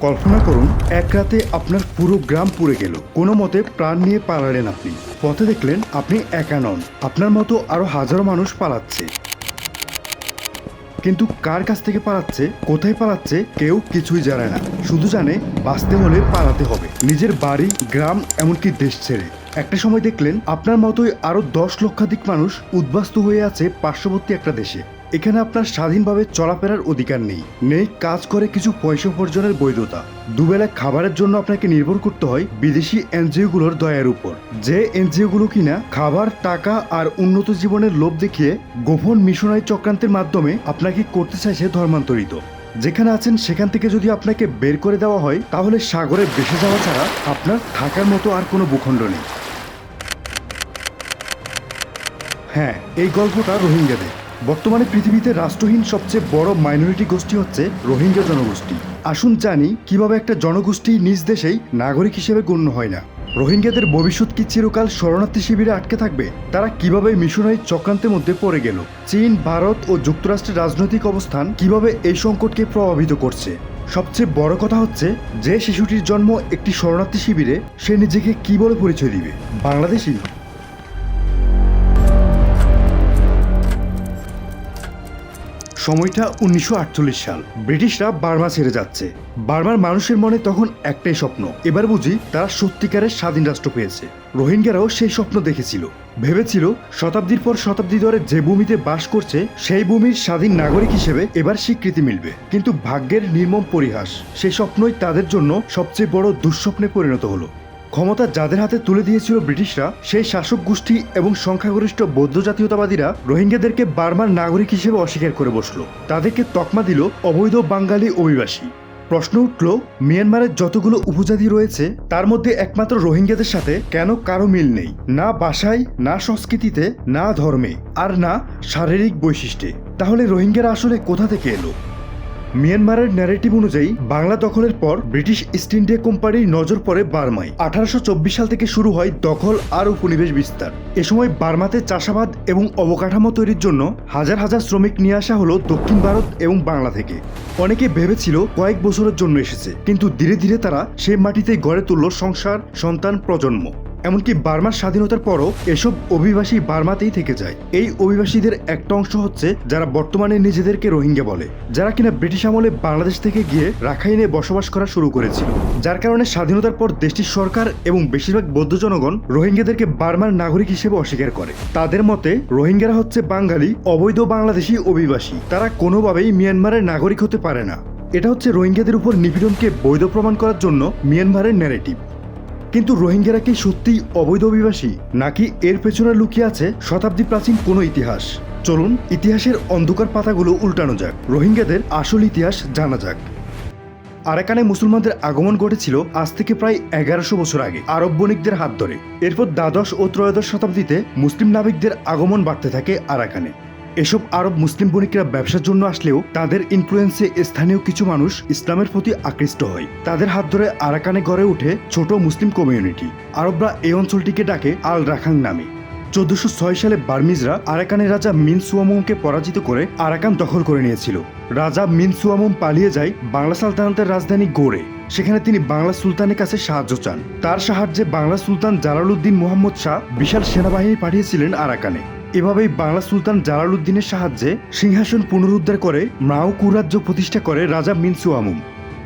কল্পনা করুন, এক রাতে আপনার পুরো গ্রাম পুড়ে গেল। কোনো মতে প্রাণ নিয়ে পালালেন আপনি। পথে দেখলেন আপনি একা নন। আপনার মতো আরও হাজারো মানুষ পালাচ্ছে। কিন্তু কার কাছ থেকে পালাচ্ছে, কোথায় পালাচ্ছে, কেউ কিছুই জানে না। শুধু জানে বাঁচতে হলে পালাতে হবে। নিজের বাড়ি, গ্রাম, এমনকি দেশ ছেড়ে। একটা সময় দেখলেন আপনার মতোই আরও দশ লক্ষাধিক মানুষ উদ্বাস্ত হয়ে আছে পার্শ্ববর্তী একটা দেশে। এখানে আপনার স্বাধীনভাবে চলাফেরার অধিকার নেই। নেই কাজ করে কিছু পয়সা উপার্জনের বৈধতা। দুবেলা খাবারের জন্য আপনাকে নির্ভর করতে হয় বিদেশি এনজিওগুলোর দয়ার উপর। যে এনজিওগুলো কিনা খাবার, টাকা আর উন্নত জীবনের লোভ দেখিয়ে গোপন মিশনারি চক্রান্তের মাধ্যমে আপনাকে করতে চাইছে ধর্মান্তরিত। যেখানে আছেন সেখান থেকে যদি আপনাকে বের করে দেওয়া হয়, তাহলে সাগরে ভেসে যাওয়া ছাড়া আপনার থাকার মতো আর কোনো ভূখণ্ড নেই। হ্যাঁ এই গল্পটা রোহিঙ্গাদের। বর্তমানে পৃথিবীতে রাষ্ট্রহীন সবচেয়ে বড় মাইনরিটি গোষ্ঠী হচ্ছে রোহিঙ্গা জনগোষ্ঠী। আসুন জানি কীভাবে একটা জনগোষ্ঠী নিজ দেশেই নাগরিক হিসেবে গণ্য হয় না। রোহিঙ্গাদের ভবিষ্যৎ কি চিরকাল শরণার্থী শিবিরে আটকে থাকবে? তারা কীভাবে মিশনারি চক্রান্তের মধ্যে পড়ে গেল? চীন, ভারত ও যুক্তরাষ্ট্রের রাজনৈতিক অবস্থান কীভাবে এই সংকটকে প্রভাবিত করছে? সবচেয়ে বড় কথা হচ্ছে, যে শিশুটির জন্ম একটি শরণার্থী শিবিরে, সে নিজেকে কি বলে পরিচয় দিবে? বাংলাদেশি সময়টা উনিশশো আটচল্লিশ সাল। ব্রিটিশরা বার্মা ছেড়ে যাচ্ছে। বার্মার মানুষের মনে তখন একটাই স্বপ্ন। এবার বুঝি তারা সত্যিকারের স্বাধীন রাষ্ট্র পেয়েছে। রোহিঙ্গারাও সেই স্বপ্ন দেখেছিল। ভেবেছিল শতাব্দীর পর শতাব্দী ধরে যে ভূমিতে বাস করছে, সেই ভূমির স্বাধীন নাগরিক হিসেবে এবার স্বীকৃতি মিলবে। কিন্তু ভাগ্যের নির্মম পরিহাস, সেই স্বপ্নই তাদের জন্য সবচেয়ে বড় দুঃস্বপ্নে পরিণত হলো। ক্ষমতা যাদের হাতে তুলে দিয়েছিল ব্রিটিশরা, সেই শাসক গোষ্ঠী এবং সংখ্যাগরিষ্ঠ বৌদ্ধ জাতীয়তাবাদীরা রোহিঙ্গাদেরকে বার্মার নাগরিক হিসেবে অস্বীকার করে বসল। তাদেরকে তকমা দিল অবৈধ বাঙালি অভিবাসী। প্রশ্ন উঠল, মিয়ানমারের যতগুলো উপজাতি রয়েছে, তার মধ্যে একমাত্র রোহিঙ্গাদের সাথে কেন কারও মিল নেই? না ভাষায় না সংস্কৃতিতে, না ধর্মে, আর না শারীরিক বৈশিষ্ট্যে। তাহলে রোহিঙ্গারা আসলে কোথা থেকে এলো? মিয়ানমারের ন্যারেটিভ অনুযায়ী, বাংলা দখলের পর ব্রিটিশ ইস্ট ইন্ডিয়া কোম্পানির নজর পড়ে বার্মায়। আঠারোশো চব্বিশ সাল থেকে শুরু হয় দখল আর উপনিবেশ বিস্তার। এ সময় বার্মাতে চাষাবাদ এবং অবকাঠামো তৈরির জন্য হাজার হাজার শ্রমিক নিয়ে আসা হলো দক্ষিণ ভারত এবং বাংলা থেকে। অনেকে ভেবেছিল কয়েক বছরের জন্য এসেছে, কিন্তু ধীরে ধীরে তারা সে মাটিতে গড়ে তুলল সংসার, সন্তান, প্রজন্ম। এমনকি বার্মার স্বাধীনতার পরও এসব অভিবাসী বার্মাতেই থেকে যায়। এই অভিবাসীদের একটা অংশ হচ্ছে যারা বর্তমানে নিজেদেরকে রোহিঙ্গা বলে, যারা কিনা ব্রিটিশ আমলে বাংলাদেশ থেকে গিয়ে রাখাইনে বসবাস করা শুরু করেছিল। যার কারণে স্বাধীনতার পর দেশটির সরকার এবং বেশিরভাগ বৌদ্ধ জনগণ রোহিঙ্গাদেরকে বার্মার নাগরিক হিসেবে অস্বীকার করে। তাদের মতে, রোহিঙ্গারা হচ্ছে বাঙালি, অবৈধ বাংলাদেশি অভিবাসী। তারা কোনোভাবেই মিয়ানমারের নাগরিক হতে পারে না। এটা হচ্ছে রোহিঙ্গাদের উপর নিপীড়নকে বৈধ প্রমাণ করার জন্য মিয়ানমারের ন্যারেটিভ কিন্তু রোহিঙ্গারা কি সত্যিই অবৈধ অভিবাসী? নাকি এর পেছনে লুকিয়ে আছে শতাব্দী প্রাচীন কোনো ইতিহাস? চলুন, ইতিহাসের অন্ধকার পাতাগুলো উল্টানো যাক। রোহিঙ্গাদের আসল ইতিহাস জানা যাক। আরাকানে মুসলমানদের আগমন ঘটেছিল আজ থেকে প্রায় এগারোশো বছর আগে, আরব বণিকদের হাত ধরে। এরপর দ্বাদশ ও ত্রয়োদশ শতাব্দীতে মুসলিম নাবিকদের আগমন বাড়তে থাকে আরাকানে। এসব আরব মুসলিম বণিকরা ব্যবসার জন্য আসলেও তাদের ইনফ্লুয়েন্সে স্থানীয় কিছু মানুষ ইসলামের প্রতি আকৃষ্ট হয়। তাদের হাত ধরে আরাকানে গড়ে ওঠে ছোট মুসলিম কমিউনিটি আরবরা এই অঞ্চলটিকে ডাকে আল রাখাং নামে। চোদ্দশো ছয় সালে বার্মিজরা আরাকানের রাজা মিন সুয়ামুমকে পরাজিত করে আরাকান দখল করে নিয়েছিল। রাজা মিন সুয়ামুম পালিয়ে যায় বাংলা সালতানাতের রাজধানী গোড়ে সেখানে তিনি বাংলা সুলতানের কাছে সাহায্য চান। তার সাহায্যে বাংলা সুলতান জালালউদ্দিন মোহাম্মদ শাহ বিশাল সেনাবাহিনী পাঠিয়েছিলেন আরাকানে। এভাবেই বাংলা সুলতান জালালউদ্দিনের সাহায্যে সিংহাসন পুনরুদ্ধার করে মাউকুর রাজ্য প্রতিষ্ঠা করে রাজা মিনসুয়ামুম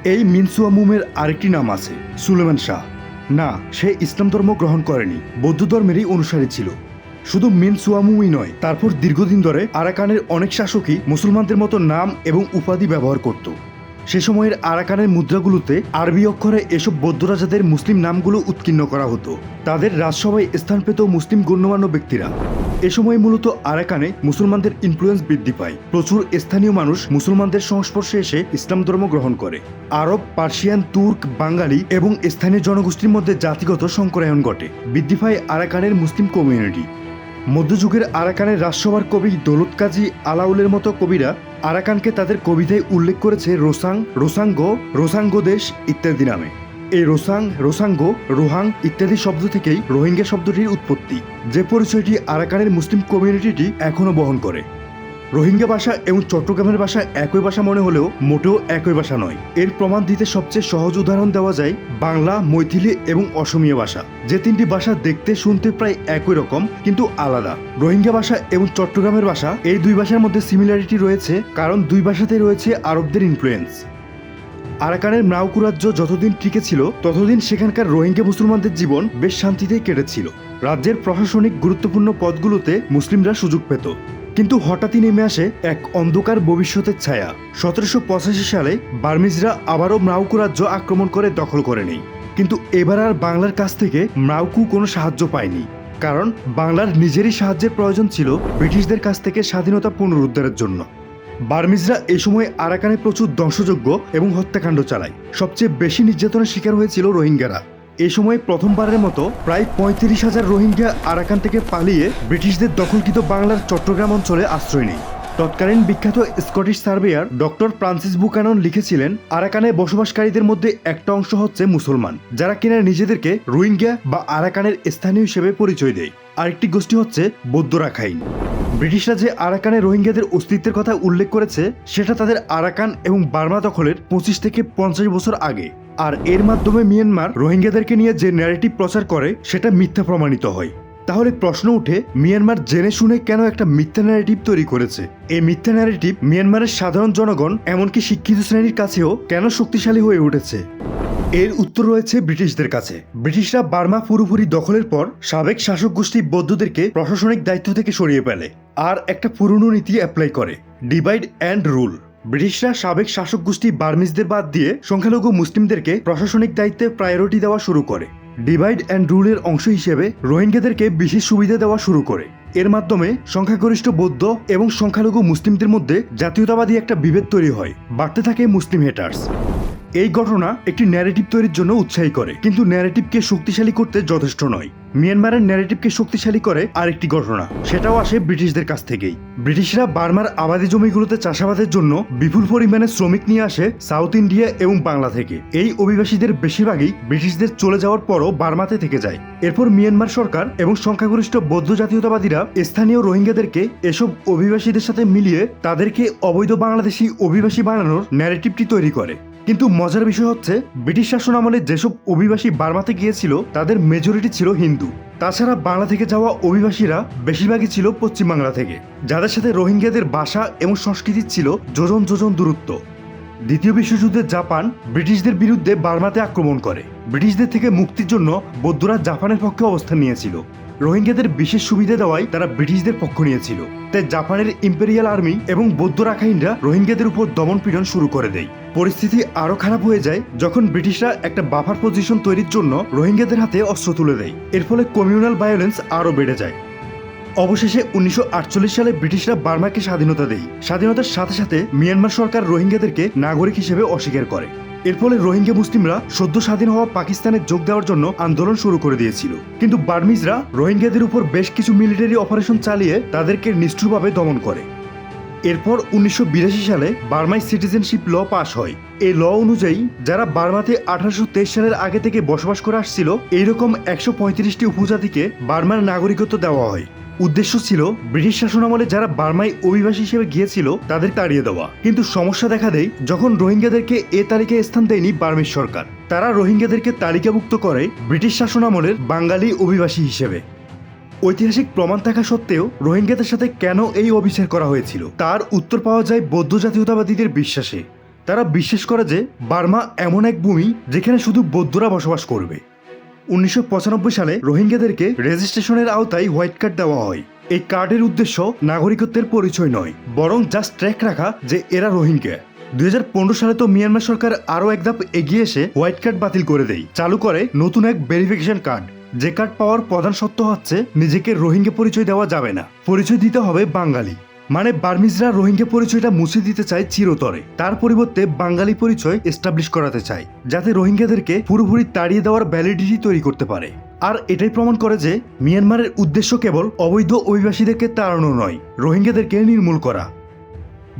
এই মিনসুয়ামুমের আরেকটি নাম আছে, সুলেমান শাহ। না, সে ইসলাম ধর্ম গ্রহণ করেনি, বৌদ্ধ ধর্মেরই অনুসারী ছিল। শুধু মিন সুয়ামুই নয়, তারপর দীর্ঘদিন ধরে আরাকানের অনেক শাসকই মুসলমানদের মতো নাম এবং উপাধি ব্যবহার করত। সে সময়ের আরাকানের মুদ্রাগুলোতে আরবি অক্ষরে এসব বৌদ্ধ রাজাদের মুসলিম নামগুলো উৎকীর্ণ করা হতো। তাদের রাজসভায় স্থান পেত মুসলিম গণ্যমান্য ব্যক্তিরা। এ সময় মূলত আরাকানে মুসলমানদের ইনফ্লুয়েন্স বৃদ্ধি পায়। প্রচুর স্থানীয় মানুষ মুসলমানদের সংস্পর্শে এসে ইসলাম ধর্ম গ্রহণ করে। আরব, পার্সিয়ান, তুর্ক, বাঙালি এবং স্থানীয় জনগোষ্ঠীর মধ্যে জাতিগত সংকরায়ন ঘটে। বৃদ্ধি পায় আরাকানের মুসলিম কমিউনিটি মধ্যযুগের আরাকানের রাজসভার কবি দৌলত কাজী আলাউলের মতো কবিরা আরাকানকে তাদের কবিতায় উল্লেখ করেছে রোসাং, রোসাঙ্গ রোসাঙ্গ দেশ ইত্যাদি নামে। এই রোসাং, রোসাঙ্গ, রোহাং ইত্যাদি শব্দ থেকেই রোহিঙ্গা শব্দটির উৎপত্তি, যে পরিচয়টি আরাকানের মুসলিম কমিউনিটিটি এখনও বহন করে। রোহিঙ্গা ভাষা এবং চট্টগ্রামের ভাষা একই ভাষা মনে হলেও মোটেও একই ভাষা নয়। এর প্রমাণ দিতে সবচেয়ে সহজ উদাহরণ দেওয়া যায় বাংলা, মৈথিলি এবং অসমীয়া ভাষা। যে তিনটি ভাষা দেখতে শুনতে প্রায় একই রকম, কিন্তু আলাদা। রোহিঙ্গা ভাষা এবং চট্টগ্রামের ভাষা এই দুই ভাষার মধ্যে সিমিলারিটি রয়েছে, কারণ দুই ভাষাতে রয়েছে আরবদের ইনফ্লুয়েন্স আরাকানের ম্রাউকু রাজ্য যতদিন টিকে ছিল, ততদিন সেখানকার রোহিঙ্গা মুসলমানদের জীবন বেশ শান্তিতেই কেটেছিল। রাজ্যের প্রশাসনিক গুরুত্বপূর্ণ পদগুলোতে মুসলিমরা সুযোগ পেত। কিন্তু হঠাৎই নেমে আসে এক অন্ধকার ভবিষ্যতের ছায়া। সতেরোশো পঁচাশি সালে বার্মিজরা আবারও ম্রাউকু রাজ্য আক্রমণ করে দখল করে নেই কিন্তু এবার আর বাংলার কাছ থেকে ম্রাউকু কোনো সাহায্য পায়নি। কারণ বাংলার নিজেরই সাহায্যের প্রয়োজন ছিল ব্রিটিশদের কাছ থেকে স্বাধীনতা পুনরুদ্ধারের জন্য। বার্মিজরা এ সময় আরাকানে প্রচুর ধ্বংসযোগ্য এবং হত্যাকাণ্ড চালায়। সবচেয়ে বেশি নির্যাতনের শিকার হয়েছিল রোহিঙ্গারা। এ সময় প্রথমবারের মতো প্রায় পঁয়ত্রিশ হাজার রোহিঙ্গা আরাকান থেকে পালিয়ে ব্রিটিশদের দখলকৃত বাংলার চট্টগ্রাম অঞ্চলে আশ্রয় নেয়। তৎকালীন বিখ্যাত Scottish surveyor doctor Francis Buchanan লিখেছিলেন, আরাকানে বসবাসকারীদের মধ্যে একটা অংশ হচ্ছে মুসলমান, যারা কিনা নিজেদেরকে রোহিঙ্গা বা আরাকানের স্থানীয় হিসেবে পরিচয় দেয়। আরেকটি গোষ্ঠী হচ্ছে বৌদ্ধ রাখাইন ব্রিটিশরা যে আরাকানে রোহিঙ্গাদের অস্তিত্বের কথা উল্লেখ করেছে, সেটা তাদের আরাকান এবং বার্মা দখলের পঁচিশ থেকে পঞ্চাশ বছর আগে। আর এর মাধ্যমে মিয়ানমার রোহিঙ্গাদেরকে নিয়ে যে ন্যারেটিভ প্রচার করে, সেটা মিথ্যা প্রমাণিত হয়। তাহলে প্রশ্ন উঠে, মিয়ানমার জেনে শুনে কেন একটা মিথ্যা ন্যারেটিভ তৈরি করেছে? এই মিথ্যা ন্যারেটিভ মিয়ানমারের সাধারণ জনগণ, এমনকি শিক্ষিত শ্রেণির কাছেও কেন শক্তিশালী হয়ে উঠেছে? এর উত্তর রয়েছে ব্রিটিশদের কাছে। ব্রিটিশরা বার্মা পুরোপুরি দখলের পর সাবেক শাসক গোষ্ঠী বৌদ্ধদেরকে প্রশাসনিক দায়িত্ব থেকে সরিয়ে ফেলে আর একটা পুরনো নীতি অ্যাপ্লাই করে ডিভাইড অ্যান্ড রুল ব্রিটিশরা সাবেক শাসক গোষ্ঠী বার্মিজদের বাদ দিয়ে সংখ্যালঘু মুসলিমদেরকে প্রশাসনিক দায়িত্বে প্রায়োরিটি দেওয়া শুরু করে। ডিভাইড অ্যান্ড রুলের অংশ হিসেবে রোহিঙ্গাদেরকে বিশেষ সুবিধা দেওয়া শুরু করে। এর মাধ্যমে সংখ্যাগরিষ্ঠ বৌদ্ধ এবং সংখ্যালঘু মুসলিমদের মধ্যে জাতীয়তাবাদী একটা বিভেদ তৈরি হয়। বাড়তে থাকে মুসলিম হেটার্স এই ঘটনা একটি ন্যারেটিভ তৈরির জন্য উৎসাহী করে, কিন্তু ন্যারেটিভকে শক্তিশালী করতে যথেষ্ট নয়। মিয়ানমারের ন্যারেটিভকে শক্তিশালী করে আরেকটি ঘটনা। সেটাও আসে ব্রিটিশদের কাছ থেকেই। ব্রিটিশরা বার্মার আবাদি জমিগুলোতে চাষাবাদের জন্য বিপুল পরিমাণে শ্রমিক নিয়ে আসে সাউথ ইন্ডিয়া এবং বাংলা থেকে। এই অভিবাসীদের বেশিরভাগই ব্রিটিশদের চলে যাওয়ার পরও বার্মাতে থেকে যায়। এরপর মিয়ানমার সরকার এবং সংখ্যাগরিষ্ঠ বৌদ্ধ জাতীয়তাবাদীরা স্থানীয় রোহিঙ্গাদেরকে এসব অভিবাসীদের সাথে মিলিয়ে তাদেরকে অবৈধ বাংলাদেশি অভিবাসী বানানোর ন্যারেটিভটি তৈরি করে। কিন্তু মজার বিষয় হচ্ছে, ব্রিটিশ শাসন আমলে যেসব অভিবাসী বার্মাতে গিয়েছিল, তাদের মেজরিটি ছিল হিন্দু। তাছাড়া বাংলা থেকে যাওয়া অভিবাসীরা বেশিরভাগই ছিল পশ্চিম বাংলা থেকে। যাদের সাথে রোহিঙ্গাদের ভাষা এবং সংস্কৃতি ছিল যোজন যোজন দূরত্ব। দ্বিতীয় বিশ্বযুদ্ধে জাপান ব্রিটিশদের বিরুদ্ধে বার্মাতে আক্রমণ করে। ব্রিটিশদের থেকে মুক্তির জন্য বৌদ্ধরা জাপানের পক্ষে অবস্থান নিয়েছিল। রোহিঙ্গাদের বিশেষ সুবিধা দেওয়ায় তারা ব্রিটিশদের পক্ষ নিয়েছিল। তাই জাপানের ইম্পেরিয়াল আর্মি এবং বৌদ্ধ রাখাইনরা রোহিঙ্গাদের উপর দমনপীড়ন শুরু করে দেয়। পরিস্থিতি আরও খারাপ হয়ে যায় যখন ব্রিটিশরা একটা বাফার পজিশন তৈরির জন্য রোহিঙ্গাদের হাতে অস্ত্র তুলে দেয়। এর ফলে কমিউনাল ভায়োলেন্স আরও বেড়ে যায়। অবশেষে উনিশশো আটচল্লিশ সালে ব্রিটিশরা বার্মাকে স্বাধীনতা দেয়। স্বাধীনতার সাথে সাথে মিয়ানমার সরকার রোহিঙ্গাদেরকে নাগরিক হিসেবে অস্বীকার করে। এর ফলে রোহিঙ্গা মুসলিমরা সদ্য স্বাধীন হওয়া পাকিস্তানে যোগ দেওয়ার জন্য আন্দোলন শুরু করে দিয়েছিল। কিন্তু বার্মিজরা রোহিঙ্গাদের উপর বেশ কিছু মিলিটারি অপারেশন চালিয়ে তাদেরকে নিষ্ঠুরভাবে দমন করে। এরপর উনিশশো বিরাশি সালে বার্মায় সিটিজেনশিপ ল পাস হয়। এই ল অনুযায়ী যারা বার্মাতে আঠারোশো তেইশ সালের আগে থেকে বসবাস করে আসছিল, এইরকম একশো পঁয়ত্রিশটি উপজাতিকে বার্মার নাগরিকত্ব দেওয়া হয়। উদ্দেশ্য ছিল ব্রিটিশ শাসনামলে যারা বার্মায় অভিবাসী হিসেবে গিয়েছিল তাদের তাড়িয়ে দেওয়া। কিন্তু সমস্যা দেখা দেয় যখন রোহিঙ্গাদেরকে এ তালিকায় স্থান দেয়নি বার্মিজ সরকার। তারা রোহিঙ্গাদেরকে তালিকাভুক্ত করে ব্রিটিশ শাসনামলের বাঙালি অভিবাসী হিসেবে। ঐতিহাসিক প্রমাণ থাকা সত্ত্বেও রোহিঙ্গাদের সাথে কেন এই অবিচার করা হয়েছিল? তার উত্তর পাওয়া যায় বৌদ্ধ জাতীয়তাবাদীদের বিশ্বাসে। তারা বিশ্বাস করে যে বার্মা এমন এক ভূমি যেখানে শুধু বৌদ্ধরা বসবাস করবে। উনিশশো পঁচানব্বই সালে রোহিঙ্গাদেরকে রেজিস্ট্রেশনের আওতায় হোয়াইট কার্ড দেওয়া হয়। এই কার্ডের উদ্দেশ্য নাগরিকত্বের পরিচয় নয়, বরং জাস্ট ট্র্যাক রাখা যে এরা রোহিঙ্গা। দুই হাজার পনেরো সালে তো মিয়ানমার সরকার আরও এক ধাপ এগিয়ে এসে হোয়াইট কার্ড বাতিল করে দেয়। চালু করে নতুন এক ভেরিফিকেশন কার্ড, যে কার্ড পাওয়ার প্রধান সত্য হচ্ছে নিজেকে রোহিঙ্গা পরিচয় দেওয়া যাবে না। পরিচয় দিতে হবে বাঙালি। মানে বার্মিজরা রোহিঙ্গা পরিচয়টা মুছে দিতে চায় চিরতরে। তার পরিবর্তে বাঙালি পরিচয় এস্টাবলিশ করাতে চায়, যাতে রোহিঙ্গাদেরকে পুরোপুরি তাড়িয়ে দেওয়ার ভ্যালিডিটি তৈরি করতে পারে। আর এটাই প্রমাণ করে যে, মিয়ানমারের উদ্দেশ্য কেবল অবৈধ অভিবাসীদেরকে তাড়ানো নয়, রোহিঙ্গাদেরকে নির্মূল করা।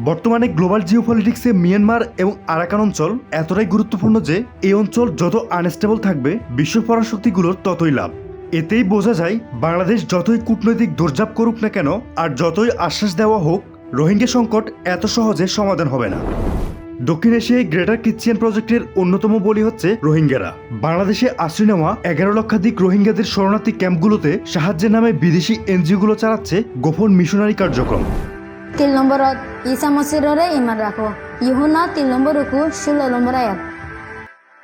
বর্তমানে গ্লোবাল জিওপলিটিক্সে মিয়ানমার এবং আরাকান অঞ্চল এতটাই গুরুত্বপূর্ণ যে, এই অঞ্চল যত আনস্টেবল থাকবে, বিশ্ব পরাশক্তিগুলোর ততই লাভ। এতেই বোঝা যায়, বাংলাদেশ যতই কূটনৈতিক দৌড়ঝাঁপ করুক না কেন, আর যতই আশ্বাস দেওয়া হোক, রোহিঙ্গা সংকট এত সহজে সমাধান হবে না। দক্ষিণ এশিয়ায় গ্রেটার কিচেন প্রজেক্টের অন্যতম বলি হচ্ছে রোহিঙ্গারা। বাংলাদেশে আশ্রয় নেওয়া এগারো লক্ষাধিক রোহিঙ্গাদের শরণার্থী ক্যাম্পগুলোতে সাহায্যের নামে বিদেশি এনজিওগুলো চালাচ্ছে গোপন মিশনারি কার্যক্রম। তিন নম্বরত ঈসা মছিদৰে ইমান ৰাখো ইহুনা তিন নম্বৰ ৰুকু ষোল্ল নম্বৰ আয়াত।